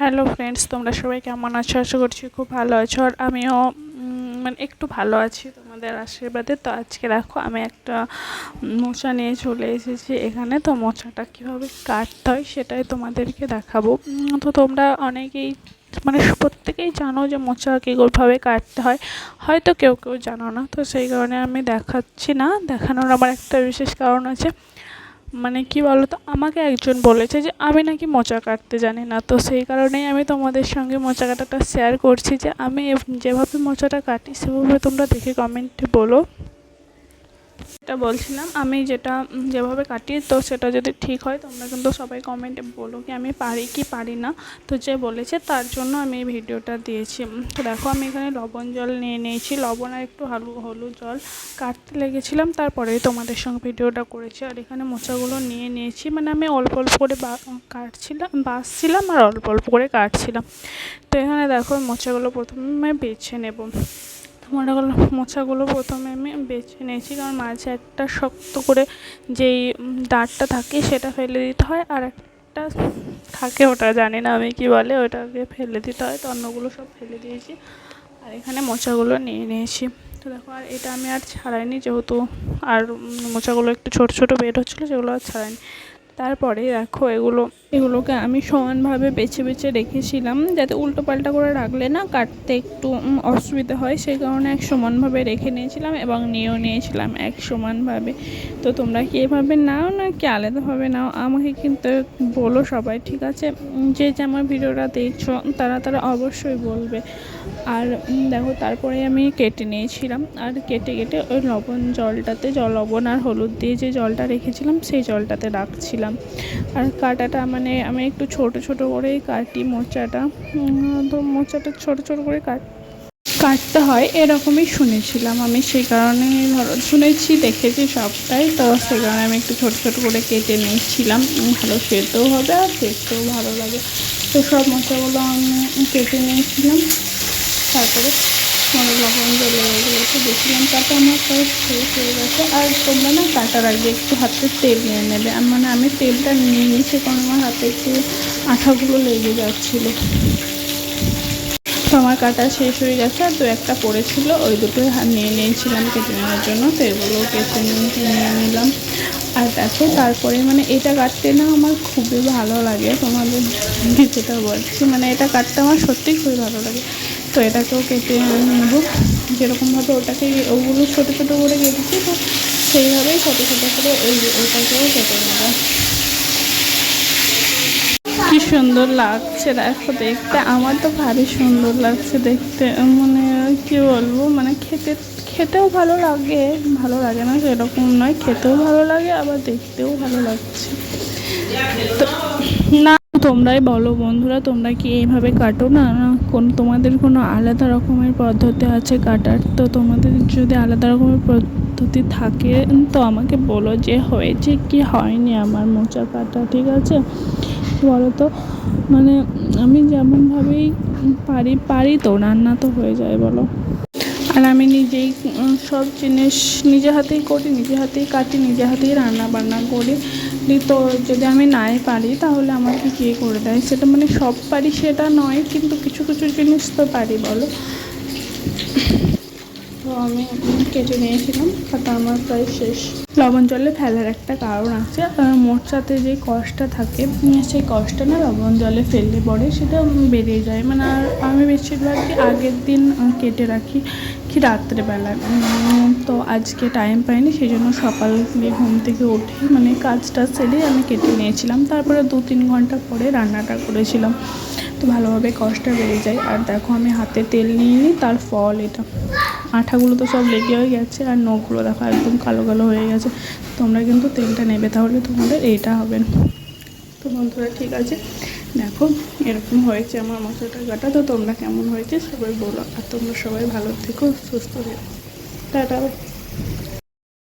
Hello friends তোমরা সবাই কেমন আছো? আশা করছি খুব ভালো আছো আর আমিও মানে একটু ভালো আছি তোমাদের আশীর্বাদে। তো আজকে দেখো, আমি একটা মোচা নিয়ে চলে এসেছি এখানে। তো মোচাটা কীভাবে কাটতে হয় সেটাই তোমাদেরকে দেখাবো। তো তোমরা অনেকেই মানে প্রত্যেকেই জানো যে মোচা কীভাবে কাটতে হয়। হয়তো কেউ কেউ জানো না, তো সেই কারণে আমি দেখাচ্ছি না। দেখানোর আমার একটা বিশেষ কারণ আছে। মানে কি তো আমাকে একজন বলেছে যে, আমি নাকি মোচা কাটতে জানি না। তো সেই কারণেই আমি তোমাদের সঙ্গে মোচা কাটাটা শেয়ার করছি যে, আমি যেভাবে মোচাটা কাটি, সেভাবে তোমরা দেখে কমেন্টে বলো। এটা বলছিলাম, আমি যেটা যেভাবে কাটি তো সেটা যদি ঠিক হয়, তোমরা কিন্তু সবাই কমেন্টে বলো কি আমি পারি কি পারি না। তো যে বলেছে, তার জন্য আমি এই ভিডিওটা দিয়েছি। তো দেখো, আমি এখানে লবণ জল নিয়ে নিয়েছি। লবণ আর একটু হালু, হলুদ জল কাটতে লেগেছিলাম। তারপরেই তোমাদের সঙ্গে ভিডিওটা করেছি। আর এখানে মোচাগুলো নিয়ে নিয়েছি। মানে আমি অল্প অল্প করে কাটছিলাম বাছছিলাম আর অল্প অল্প করে কাটছিলাম। তো এখানে দেখো, মোচাগুলো প্রথমে বেছে নেব। মোটাগুলো মোচাগুলো প্রথমে আমি বেছে নিয়েছি, কারণ মাঝে একটা শক্ত করে যেই দাঁতটা থাকে সেটা ফেলে দিতে হয়, আর একটা থাকে ওটা জানি না আমি কি বলে, ওটাকে ফেলে দিতে হয়, তো অন্যগুলো সব ফেলে দিয়েছি, আর এখানে মোচাগুলো নিয়ে নিয়েছি। তো দেখো, আর এটা আমি আর ছাড়াইনি, যেহেতু আর মোচাগুলো একটু ছোট ছোট বের হচ্ছিল, সেগুলো আর ছাড়াইনি। তারপরে দেখো এগুলো, এগুলোকে আমি সমানভাবে বেছে বেছে রেখেছিলাম যাতে উল্টো পাল্টা করে রাখলে না কাটতে একটু অসুবিধা হয়। সেই কারণে এক সমানভাবে রেখে নিয়েছিলাম এবং নিয়েও নিয়েছিলাম এক সমানভাবে। তো তোমরা কি এভাবে নাও না কি আলাদাভাবে নাও? আমাকে কিন্তু বলো সবাই, ঠিক আছে? যে যে আমার ভিডিওটা দেখছ, তারা তারা অবশ্যই বলবে। আর দেখো তারপরে আমি কেটে নিয়েছিলাম। আর কেটে কেটে ওই লবণ জলটাতে জল লবণ আর হলুদ দিয়ে যে জলটা রেখেছিলাম, সেই জলটাতে রাখছিলাম। আর কাটাটা মানে আমি একটু ছোট ছোট করেই কাটি মোচাটা। তো মোচাটা ছোট ছোট করে কাট, কাটতে হয়, এরকমই শুনেছিলাম আমি সেই কারণে ধরো, শুনেছি, দেখেছি সবটাই। তো সেই কারণে আমি একটু ছোট ছোট করে কেটে নিয়েছিলাম। ভালো খেতেও হবে আর দেখতেও ভালো লাগে। তো সব মোচাগুলো আমি কেটে নিয়েছিলাম। তারপরে কোনো লবণ জলে রেখে দেখছিলাম তাতে আমার প্রায় শেষ হয়ে গেছে। আর তোমরা না কাটার আগে একটু হাতে তেল নিয়ে নেবে। মানে আমি তেলটা নিয়ে নিয়েছি, কারণ আমার হাতে একটু আঠাগুলো লেগে যাচ্ছিল। তো আমার কাটা শেষ হয়ে গেছে আর দু একটা পড়েছিল, ওই হাত নিয়ে নিয়েছিলাম কেটে নেওয়ার জন্য, তো এগুলো কেটে নিয়ে নিয়ে নিলাম। আর দেখো, তারপরে মানে এটা কাটতে না আমার খুবই ভালো লাগে। তোমাদের যেটা বলছি মানে এটা কাটতে আমার সত্যিই খুবই ভালো লাগে। তো এটাকেও কেটে নেব। যেরকমভাবে ওটাকে ওগুলো ছোটো ছোটো করে কেটেছি, তো সেইভাবেই ছোটো ছোটো করে ওই ওটাকেও কেটে নেব। কি সুন্দর লাগছে দেখো দেখতে। আমার তো ভারী সুন্দর লাগছে দেখতে। মানে কি বলব মানে খেতে, খেতেও ভালো লাগে ভালো লাগে না সেরকম নয়। খেতেও ভালো লাগে, আবার দেখতেও ভালো লাগছে। তো না তোমরাই বলো বন্ধুরা, তোমরা কি এইভাবে কাটো না? না, কোন, তোমাদের কোনো আলাদা রকমের পদ্ধতি আছে কাটার? তো তোমাদের যদি আলাদা রকমের পদ্ধতি থাকে, তো আমাকে বলো যে হয়েছে কি হয়নি আমার মোচা কাটা, ঠিক আছে? বলো তো মানে আমি যেমনভাবেই পারি পারি তো, রান্না তো হয়ে যায়, বলো। আর আমি নিজেই সব জিনিস নিজে হাতেই করি, নিজে হাতেই কাটি, নিজে হাতেই রান্না বান্না করি। তো যদি আমি নাই পারি, তাহলে আমাকে কে করে দেয়? সেটা মানে সব পারি সেটা নয়, কিন্তু কিছু কিছু জিনিস তো পারি, বলো। তো আমি কেটে নিয়েছিলাম খাতা আমার প্রায় শেষ। লবণ জলে ফেলার একটা কারণ আছে আর মোচাতে যে কষটা থাকে সেই কষটা না লবণ জলে ফেললে পরে সেটা বেরিয়ে যায়। মানে আর আমি বেশিরভাগই আগের দিন কেটে রাখি কি রাত্রেবেলা। তো আজকে টাইম পাইনি সেই জন্য সকালে ঘুম থেকে উঠে মানে কাজটা সেরে আমি কেটে নিয়েছিলাম। তারপরে দু তিন ঘণ্টা পরে রান্নাটা করেছিলাম। তো ভালোভাবে কষটা বেড়ে যায়। আর দেখো আমি হাতে তেল নিয়ে নিই, তার ফল এটা। আঠাগুলো তো সব লেগে হয়ে গেছে, আর নখগুলো দেখো একদম কালো কালো হয়ে গেছে। তোমরা কিন্তু তেলটা নেবে, তাহলে তোমাদের এইটা হবে। তো বন্ধুরা, ঠিক আছে? দেখো, এরকম হয়েছে আমার মশলাটা কাটা। তো তোমরা কেমন হয়েছে সবাই বলো, আর তোমরা সবাই ভালো থেকো, সুস্থ থেকো। টাটা।